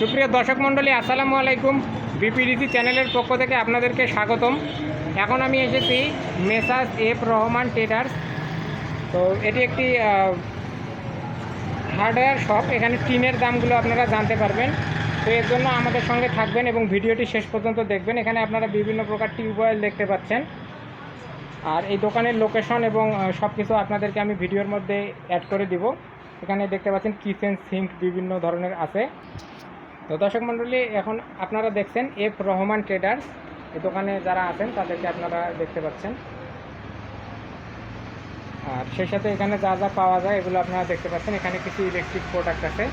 সুপ্রিয় দর্শক মণ্ডলী, আসসালামু আলাইকুম। বিপিডিসি চ্যানেলের পক্ষ থেকে আপনাদেরকে স্বাগতম। এখন আমি এসেছি মেসাজ এফ রহমান ট্রেডার্স। তো এটি একটি হার্ডওয়্যার শপ। এখানে টিনের দামগুলো আপনারা জানতে পারবেন। তো এর জন্য আমাদের সঙ্গে থাকবেন এবং ভিডিওটি শেষ পর্যন্ত দেখবেন। এখানে আপনারা বিভিন্ন প্রকার টিউবওয়েল দেখতে পাচ্ছেন। আর এই দোকানের লোকেশন এবং সব কিছু আপনাদেরকে আমি ভিডিওর মধ্যে অ্যাড করে দিব। এখানে দেখতে পাচ্ছেন কিচেন, সিঙ্ক বিভিন্ন ধরনের আছে। তো দর্শক মণ্ডলী, এখন আপনারা দেখছেন এফ রহমান ট্রেডার্স। এই দোকানে যারা আছেন, তাদেরকে আপনারা দেখতে পাচ্ছেন। আর সেই সাথে এখানে যা যা পাওয়া যায়, এগুলো আপনারা দেখতে পাচ্ছেন। এখানে কিছু ইলেকট্রিক প্রোডাক্ট আছে।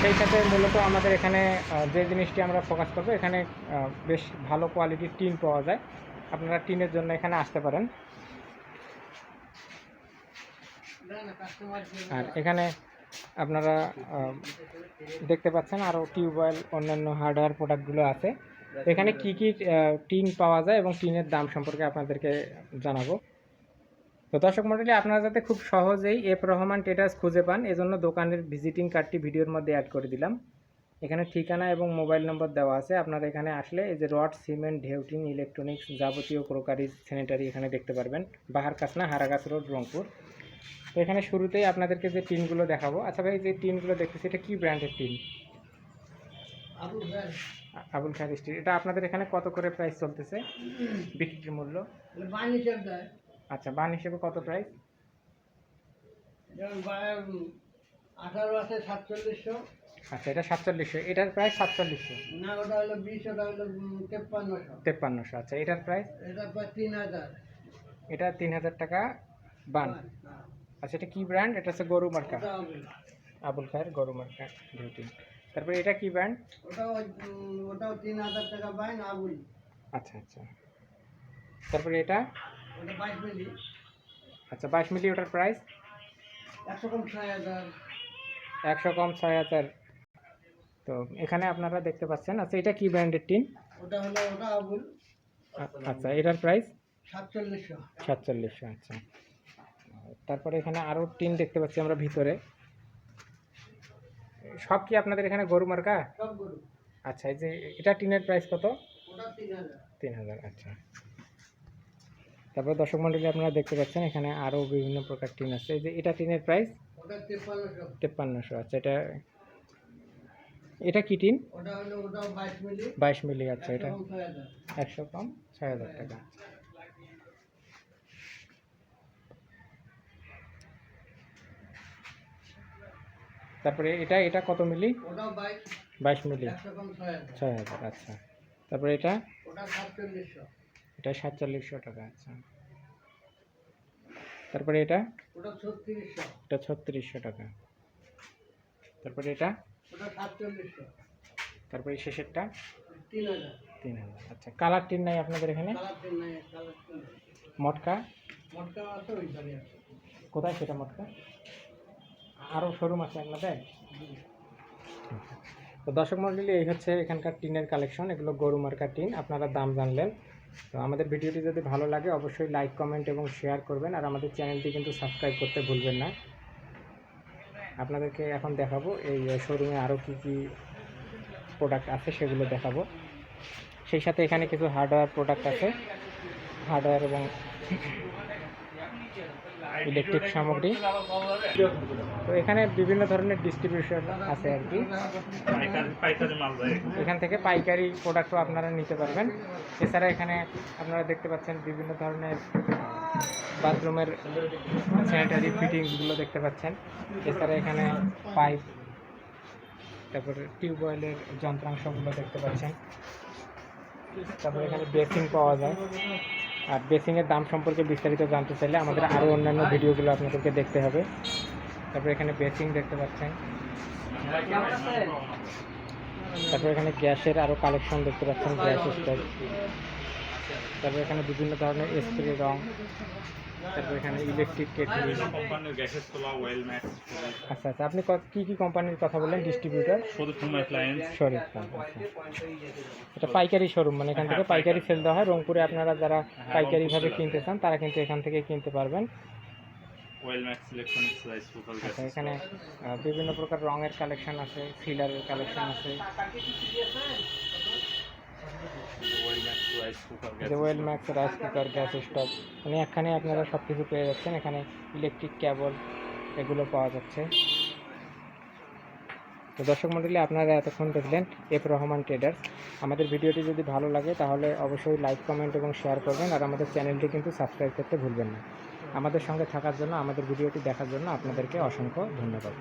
সেই সাথে মূলত আমাদের এখানে যে জিনিসটি আমরা ফোকাস করব, এখানে বেশ ভালো কোয়ালিটির টিন পাওয়া যায়। আপনারা টিনের জন্য এখানে আসতে পারেন। আর এখানে আপনারা দেখতে পাচ্ছেন আরও টিউবওয়েল, অন্যান্য হার্ডওয়্যার প্রোডাক্টগুলো আছে। এখানে কি কি টিন পাওয়া যায় এবং টিনের দাম সম্পর্কে আপনাদেরকে জানাব। তো দর্শক মণ্ডলী আপনারা যাতে খুব সহজেই এফ রহমান ট্রেডার্স খুঁজে পান, এজন্য দোকানের ভিজিটিং কার্ডটি ভিডিওর মধ্যে অ্যাড করে দিলাম। এখানে ঠিকানা এবং মোবাইল নম্বর দেওয়া আছে। আপনারা এখানে আসলে এই যে রড, সিমেন্ট, ঢেউটিন, ইলেকট্রনিক্স যাবতীয় ক্রোকারি স্যানিটারি এখানে দেখতে পারবেন। বাহার কাসনা হারাগাছ রোড, রংপুর। তো এখানে শুরুতেই আপনাদেরকে যে টিনগুলো দেখাবো। আচ্ছা ভাই যে টিনগুলো দেখতেছি এটা কি ব্র্যান্ডের টিন? আবুল খায়ের। স্টিল। এটা আপনাদের এখানে কত করে প্রাইস চলতেছে? বিক্রির মূল্য? আচ্ছা বান হিসেবে কত প্রাইস আঠারো আছে সাতচল্লিশশো। আচ্ছা এটা সাতচল্লিশশো। এটার প্রাইস সাতচল্লিশশো? না ওটা হলো বিশ ওটা হলো তেপ্পান্নশো। তেপ্পান্নশো। আচ্ছা এটার প্রাইস এটা প্রায় তিন হাজার। এটা তিন হাজার টাকা। বান। আচ্ছা এটা কি ব্র্যান্ড এটা হচ্ছে গরু মার্কা। আবুল খায়ের গরু মার্কা ডিউটি তারপরে এটা কি ব্র্যান্ড ওটাও ওটাও তিন হাজার টাকা বাইন আবুল। আচ্ছা আচ্ছা। তারপরে এটা? ওটা আচ্ছা বাইশ মিলি ওটার প্রাইস একশো কম ছয় হাজার। একশো কম ছয় হাজার। তো এখানে আপনারা দেখতে পাচ্ছেন। আচ্ছা এটা কি ব্র্যান্ডের টিন? ওটা হলো ওটা আবুল। আচ্ছা এটার প্রাইস সাতচল্লিশশো। সাতচল্লিশশো আচ্ছা। তারপরে এখানে আরও টিন দেখতে পাচ্ছি আমরা ভিতরে। সব কি আপনাদের এখানে গরু মার্কা? আচ্ছা এই যে এটা টিনের প্রাইস কত? তিন হাজার। আচ্ছা। তারপরে দর্শক মণ্ডলী আপনারা দেখতে পাচ্ছেন এখানে আরও বিভিন্ন প্রকার টিন আছে। এই যে এটা টিনের প্রাইস তেপ্পান্নশো। আচ্ছা এটা এটা কি টিন? বাইশ মিলি। আচ্ছা এটা একশো কম ছয় হাজার টাকা। তারপরে এটা এটা কত মিলি? বাইশ। মিলি। ছয় হাজার। আচ্ছা। তারপরে এটা? এটা সাতচল্লিশশো টাকা আচ্ছা। তারপরে এটা? এটা ছত্রিশশো টাকা। তারপরে এটা? তারপরে শেষেরটা? তিন হাজার। আচ্ছা। কালার টিন নাই আপনাদের এখানে? মটকা? মটকা কোথায় সেটা মটকা? আরও শোরুম আছে আপনাদের তো দর্শক মণ্ডলী এই হচ্ছে এখানকার টিনের কালেকশন এগুলো গরু মার্কা টিন, আপনারা দাম জানলেন। তো আমাদের ভিডিওটি যদি ভালো লাগে, অবশ্যই লাইক কমেন্ট এবং শেয়ার করবেন, আর আমাদের চ্যানেলটি কিন্তু সাবস্ক্রাইব করতে ভুলবেন না। আপনাদেরকে এখন দেখাবো, এই শোরুমে আরও কী কী প্রোডাক্ট আছে সেগুলো দেখাবো। সেই সাথে এখানে কিছু হার্ডওয়্যার প্রোডাক্ট আছে। হার্ডওয়্যার এবং ইলেকট্রিক সামগ্রী। তো এখানে বিভিন্ন ধরনের ডিস্ট্রিবিউশন আছে আর কি। এখান। থেকে পাইকারি প্রোডাক্টও আপনারা নিতে পারবেন। এছাড়া এখানে আপনারা দেখতে পাচ্ছেন বিভিন্ন ধরনের বাথরুমের স্যানিটারি ফিটিংসগুলো দেখতে পাচ্ছেন। এছাড়া এখানে পাইপ তারপরে টিউবওয়েলের যন্ত্রাংশগুলো দেখতে পাচ্ছেন। তারপরে এখানে বেসিং পাওয়া যায়। আর বেসিংয়ের দাম সম্পর্কে বিস্তারিত জানতে চাইলে আমাদের আরও অন্যান্য ভিডিওগুলো আপনাদেরকে দেখতে হবে। তারপর এখানে বেসিং দেখতে পাচ্ছেন। তারপর এখানে গ্যাসের আরও কালেকশন দেখতে পাচ্ছেন, গ্যাস স্টোভ তারপরে এখানে বিভিন্ন ধরনের স্প্রে রং তারপর এখানে ইলেকট্রিক কেটলি কোম্পানির গ্যাসের ওয়েল ম্যাক্স আচ্ছা আচ্ছা আপনি ক- কি কি কোম্পানির কথা বললেন? ডিস্ট্রিবিউটর অ্যাপ্লায়েন্স এটা পাইকারি শোরুম মানে এখান থেকে পাইকারি। সেল দেওয়া হয়। রংপুরে আপনারা যারা পাইকারিভাবে কিনতে চান তারা কিন্তু এখান থেকে কিনতে পারবেন। আচ্ছা এখানে বিভিন্ন প্রকার রঙের কালেকশন আছে সিলারের কালেকশন আছে। যে well max rice cooker gas stove মানে এখানে আপনারা সব কিছু পেয়ে যাচ্ছেন এখানে ইলেকট্রিক কেবল এগুলো পাওয়া যাচ্ছে। তো দর্শক মণ্ডলী আপনারা এতক্ষণ দেখলেন এফ রহমান ট্রেডার্স আমাদের ভিডিওটি যদি ভালো লাগে তাহলে অবশ্যই লাইক কমেন্ট এবং শেয়ার করবেন আর আমাদের চ্যানেলটি কিন্তু সাবস্ক্রাইব করতে ভুলবেন না। আমাদের সঙ্গে থাকার জন্য আমাদের ভিডিওটি দেখার জন্য আপনাদেরকে অসংখ্য ধন্যবাদ।